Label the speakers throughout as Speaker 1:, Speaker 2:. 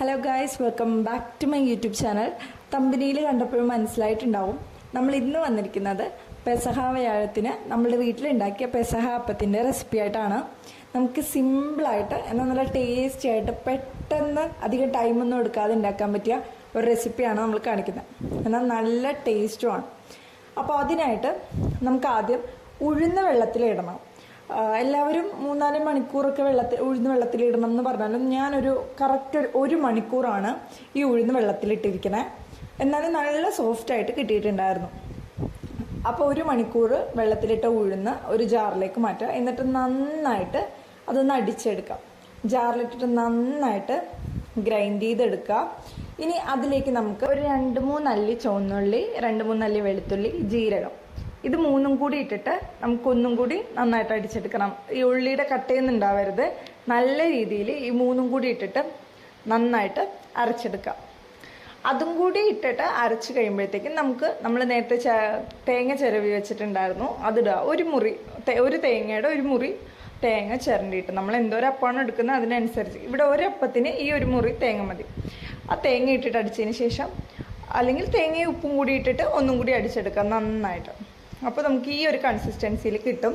Speaker 1: Hello guys welcome back to my YouTube channel തമ്പനിയിൽ കണ്ടപ്പോഴും മനസ്സിലായിട്ടുണ്ടാവും. നമ്മൾ ഇന്ന് വന്നിരിക്കുന്നത് പെസഹ വ്യാഴത്തിന് നമ്മുടെ വീട്ടിലുണ്ടാക്കിയ പെസഹ അപ്പത്തിന്റെ റെസിപ്പി ആയിട്ടാണ്. നമുക്ക് സിമ്പിളായിട്ട് എന്നാൽ നല്ല ടേസ്റ്റി ആയിട്ട് പെട്ടെന്ന് അധികം ടൈമൊന്നും എടുക്കാതെ ഉണ്ടാക്കാൻ പറ്റിയ ഒരു റെസിപ്പിയാണ് നമ്മൾ കാണിക്കുന്നത്. എന്നാൽ നല്ല ടേസ്റ്റുമാണ് അപ്പോൾ അതിനായിട്ട് നമുക്ക് ആദ്യം ഉഴുന്ന വെള്ളത്തിലിടണം എല്ലാവരും മൂന്നാൽ മണിക്കൂറൊക്കെ വെള്ളത്തിൽ ഉഴുന്ന് വെള്ളത്തിലിടണം എന്ന് പറഞ്ഞാലും ഞാനൊരു കറക്റ്റ് ഒരു മണിക്കൂറാണ് ഈ ഉഴുന്ന് വെള്ളത്തിലിട്ടിരിക്കണേ. എന്നാലും നല്ല സോഫ്റ്റായിട്ട് കിട്ടിയിട്ടുണ്ടായിരുന്നു. അപ്പോൾ ഒരു മണിക്കൂർ വെള്ളത്തിലിട്ട ഉഴുന്ന് ഒരു ജാറിലേക്ക് മാറ്റുക. എന്നിട്ട് നന്നായിട്ട് അതൊന്ന് അടിച്ചെടുക്കാം ജാറിലിട്ടിട്ട് നന്നായിട്ട് ഗ്രൈൻഡ് ചെയ്തെടുക്കുക. ഇനി അതിലേക്ക് നമുക്ക് ഒരു രണ്ട് മൂന്നല്ലി ചുവന്നുള്ളി രണ്ട് മൂന്നല്ലി വെളുത്തുള്ളി ജീരകം. ഇത് മൂന്നും കൂടി ഇട്ടിട്ട് നമുക്കൊന്നും കൂടി നന്നായിട്ട് അടിച്ചെടുക്കണം. ഈ ഉള്ളിയുടെ കട്ടയൊന്നും ഉണ്ടാവരുത്. നല്ല രീതിയിൽ ഈ മൂന്നും കൂടി ഇട്ടിട്ട് നന്നായിട്ട് അരച്ചെടുക്കാം. അതും കൂടി ഇട്ടിട്ട് അരച്ച് കഴിയുമ്പോഴത്തേക്കും നമുക്ക് നമ്മൾ നേരത്തെ തേങ്ങ ചിരവി വെച്ചിട്ടുണ്ടായിരുന്നു. അതിടുക ഒരു മുറി ഒരു തേങ്ങയുടെ ഒരു മുറി തേങ്ങ ചിരണ്ടിയിട്ട് നമ്മൾ എന്തോരം അപ്പമാണ് എടുക്കുന്നത് അതിനനുസരിച്ച്. ഇവിടെ ഒരപ്പത്തിന് ഈ ഒരു മുറി തേങ്ങ മതി. ആ തേങ്ങ ഇട്ടിട്ട് അടിച്ചതിന് ശേഷം അല്ലെങ്കിൽ തേങ്ങയും ഉപ്പും കൂടി ഇട്ടിട്ട് ഒന്നും കൂടി അടിച്ചെടുക്കാം നന്നായിട്ട്. അപ്പോൾ നമുക്ക് ഈ ഒരു കൺസിസ്റ്റൻസിയിൽ കിട്ടും.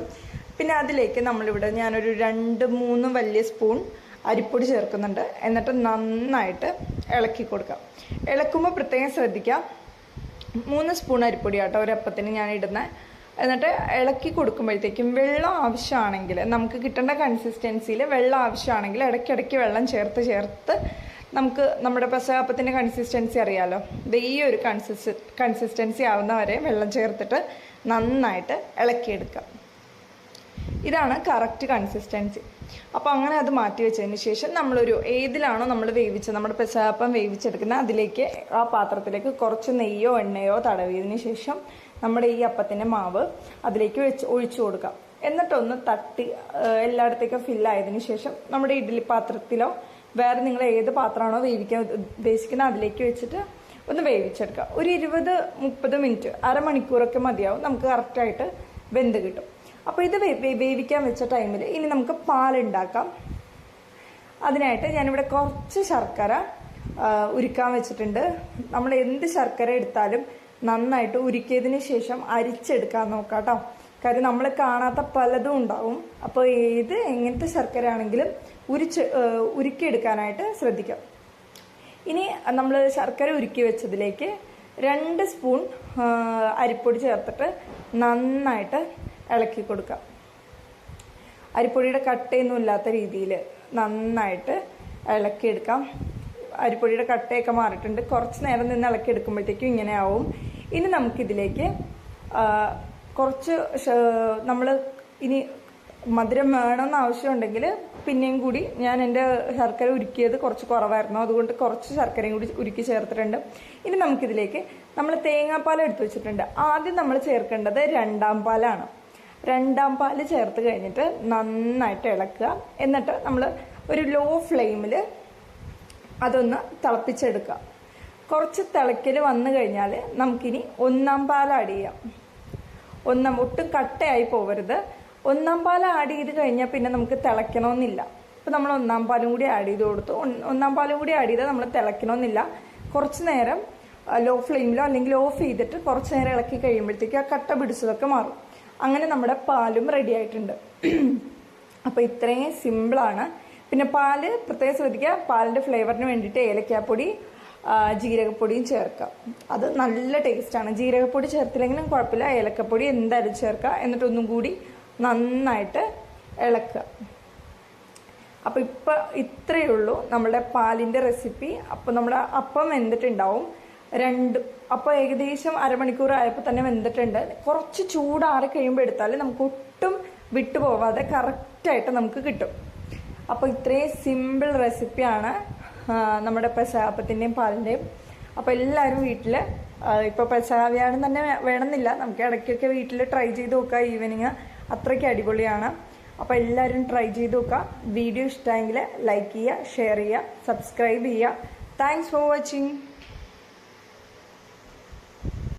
Speaker 1: പിന്നെ അതിലേക്ക് നമ്മളിവിടെ ഞാനൊരു രണ്ട് മൂന്ന് വലിയ സ്പൂൺ അരിപ്പൊടി ചേർക്കുന്നുണ്ട്. എന്നിട്ട് നന്നായിട്ട് ഇളക്കി കൊടുക്കാം. ഇളക്കുമ്പോൾ പ്രത്യേകം ശ്രദ്ധിക്കാം. മൂന്ന് സ്പൂൺ അരിപ്പൊടി ആട്ടോ ഒരപ്പത്തിന് ഞാൻ ഇടുന്നത് എന്നിട്ട് ഇളക്കി കൊടുക്കുമ്പോഴത്തേക്കും വെള്ളം ആവശ്യമാണെങ്കിൽ നമുക്ക് കിട്ടേണ്ട കൺസിസ്റ്റൻസിയിൽ വെള്ളം ആവശ്യമാണെങ്കിൽ ഇടയ്ക്കിടയ്ക്ക് വെള്ളം ചേർത്ത് ചേർത്ത് നമുക്ക് നമ്മുടെ പെസകാപ്പത്തിന്റെ കൺസിസ്റ്റൻസി അറിയാലോ. ഇത് ഈ ഒരു കൺസിസ്റ്റ കൺസിസ്റ്റൻസി ആവുന്നവരെ വെള്ളം ചേർത്തിട്ട് നന്നായിട്ട് ഇളക്കിയെടുക്കാം ഇതാണ് കറക്റ്റ് കൺസിസ്റ്റൻസി അപ്പോൾ അങ്ങനെ അത് മാറ്റി വെച്ചതിന് ശേഷം നമ്മളൊരു ഏതിലാണോ നമ്മൾ വേവിച്ചത് നമ്മുടെ പെസാപ്പം വേവിച്ചെടുക്കുന്നത് അതിലേക്ക് ആ പാത്രത്തിലേക്ക് കുറച്ച് നെയ്യോ എണ്ണയോ തടവിയതിന് ശേഷം നമ്മുടെ ഈ അപ്പത്തിന്റെ മാവ് അതിലേക്ക് വെച്ച് ഒഴിച്ചു കൊടുക്കാം എന്നിട്ടൊന്ന് തട്ടി എല്ലായിടത്തേക്കും ഫില്ലായതിനു ശേഷം നമ്മുടെ ഇഡ്ഡലി പാത്രത്തിലോ വേറെ നിങ്ങൾ ഏത് പാത്രമാണോ വേവിക്കാൻ ഉദ്ദേശിക്കുന്നത് അതിലേക്ക് വെച്ചിട്ട് ഒന്ന് വേവിച്ചെടുക്കുക. ഒരു ഇരുപത് മുപ്പത് മിനിറ്റ് അരമണിക്കൂറൊക്കെ മതിയാവും. നമുക്ക് കറക്റ്റായിട്ട് വെന്ത് കിട്ടും. അപ്പോൾ ഇത് വേവിക്കാൻ വെച്ച ടൈമിൽ ഇനി നമുക്ക് പാലുണ്ടാക്കാം. അതിനായിട്ട് ഞാനിവിടെ കുറച്ച് ശർക്കര ഉരുക്കാൻ വെച്ചിട്ടുണ്ട്. നമ്മൾ എന്ത് ശർക്കര എടുത്താലും നന്നായിട്ട് ഉരുക്കിയതിന് ശേഷം അരിച്ചെടുക്കാൻ നോക്കാം കേട്ടോ. കാര്യം നമ്മൾ കാണാത്ത പലതും ഉണ്ടാവും. അപ്പോൾ ഏത് എങ്ങനത്തെ ശർക്കര ആണെങ്കിലും ഉരിച്ച് ഉരുക്കിയെടുക്കാനായിട്ട് ശ്രദ്ധിക്കാം. ഇനി നമ്മൾ ശർക്കര ഉരുക്കി വെച്ചതിലേക്ക് രണ്ട് സ്പൂൺ അരിപ്പൊടി ചേർത്തിട്ട് നന്നായിട്ട് ഇളക്കി കൊടുക്കാം. അരിപ്പൊടിയുടെ കട്ടയൊന്നും ഇല്ലാത്ത രീതിയിൽ നന്നായിട്ട് ഇളക്കിയെടുക്കാം. അരിപ്പൊടിയുടെ കട്ടയൊക്കെ മാറിയിട്ടുണ്ട്. കുറച്ച് നേരം നിന്ന് ഇളക്കി ഇളക്കിയെടുക്കുമ്പോഴത്തേക്കും ഇങ്ങനെ ആവും ഇനി നമുക്കിതിലേക്ക് കുറച്ച് നമ്മൾ ഇനി മധുരം വേണമെന്ന് ആവശ്യമുണ്ടെങ്കിൽ പിന്നെയും കൂടി ഞാൻ എന്റെ ശർക്കര ഉരുക്കിയത് കുറച്ച് കുറവായിരുന്നു. അതുകൊണ്ട് കുറച്ച് ശർക്കരയും കൂടി ഉരുക്കി ചേർത്തിട്ടുണ്ട്. ഇനി നമുക്കിതിലേക്ക് നമ്മൾ തേങ്ങാപ്പാൽ എടുത്തു വെച്ചിട്ടുണ്ട്. ആദ്യം നമ്മൾ ചേർക്കേണ്ടത് രണ്ടാം പാലാണ്. രണ്ടാം പാൽ ചേർത്ത് കഴിഞ്ഞിട്ട് നന്നായിട്ട് ഇളക്കുക. എന്നിട്ട് നമ്മൾ ഒരു ലോ ഫ്ലെയിമിൽ അതൊന്ന് തിളപ്പിച്ചെടുക്കുക. കുറച്ച് തിളയ്ക്കൽ വന്നു കഴിഞ്ഞാൽ നമുക്കിനി ഒന്നാം പാൽ ആഡ് ചെയ്യാം. ഒന്നാം ഒട്ടും കട്ടയായി പോകരുത് ഒന്നാം പാൽ ആഡ് ചെയ്ത് കഴിഞ്ഞാൽ പിന്നെ നമുക്ക് തിളയ്ക്കണമെന്നില്ല. അപ്പോൾ നമ്മൾ ഒന്നാം പാലും കൂടി ആഡ് ചെയ്ത് കൊടുത്തു. ഒന്നാം പാലും കൂടി ആഡ് ചെയ്താൽ നമ്മൾ തിളയ്ക്കണമെന്നില്ല. കുറച്ച് നേരം ലോ ഫ്ലെയിമിലോ അല്ലെങ്കിൽ ഓഫ് ചെയ്തിട്ട് കുറച്ച് നേരം ഇളക്കി കഴിയുമ്പോഴത്തേക്ക് ആ കട്ട പിടിച്ചതൊക്കെ മാറും. അങ്ങനെ നമ്മുടെ പാലും റെഡി ആയിട്ടുണ്ട്. അപ്പോൾ ഇത്രയും സിമ്പിളാണ് പിന്നെ പാൽ പ്രത്യേകം ശ്രദ്ധിക്കുക. പാലിന്റെ ഫ്ലേവറിന് വേണ്ടിയിട്ട് ഏലക്കാപ്പൊടി ജീരകപ്പൊടിയും ചേർക്കാം. അത് നല്ല ടേസ്റ്റാണ് ജീരകപ്പൊടി ചേർത്തില്ലെങ്കിലും കുഴപ്പമില്ല. ഏലക്കപ്പൊടി എന്തായാലും ചേർക്കുക എന്നിട്ടൊന്നും കൂടി നന്നായിട്ട് ഇളക്കുക. അപ്പോൾ ഇപ്പം ഇത്രയേ ഉള്ളൂ നമ്മുടെ പാലിന്റെ റെസിപ്പി. അപ്പോൾ നമ്മുടെ അപ്പം വെന്തിട്ടുണ്ടാവും. രണ്ട് അപ്പോൾ ഏകദേശം അരമണിക്കൂർ ആയപ്പോൾ തന്നെ വെന്തിട്ടുണ്ട്. കുറച്ച് ചൂടാറി കഴിയുമ്പോൾ എടുത്താൽ നമുക്ക് ഒട്ടും വിട്ടുപോവാതെ കറക്റ്റായിട്ട് നമുക്ക് കിട്ടും. അപ്പോൾ ഇത്രയും സിമ്പിൾ റെസിപ്പിയാണ് നമ്മുടെ പെസഹാപ്പത്തിന്റെയും പാലിന്റെയും അപ്പോൾ എല്ലാവരും വീട്ടിൽ ഇപ്പോൾ പെസഹാവ്യാഴം തന്നെ വേണമെന്നില്ല. നമുക്ക് ഇടയ്ക്കൊക്കെ വീട്ടിൽ ട്രൈ ചെയ്ത് നോക്കുക ഈവനിങ് അത്രയ്ക്ക് അടിപൊളിയാണ്. അപ്പോൾ എല്ലാവരും ട്രൈ ചെയ്ത് നോക്കുക. വീഡിയോ ഇഷ്ടമെങ്കിൽ ലൈക്ക് ചെയ്യുക ഷെയർ ചെയ്യുക സബ്സ്ക്രൈബ് ചെയ്യുക. Thanks for watching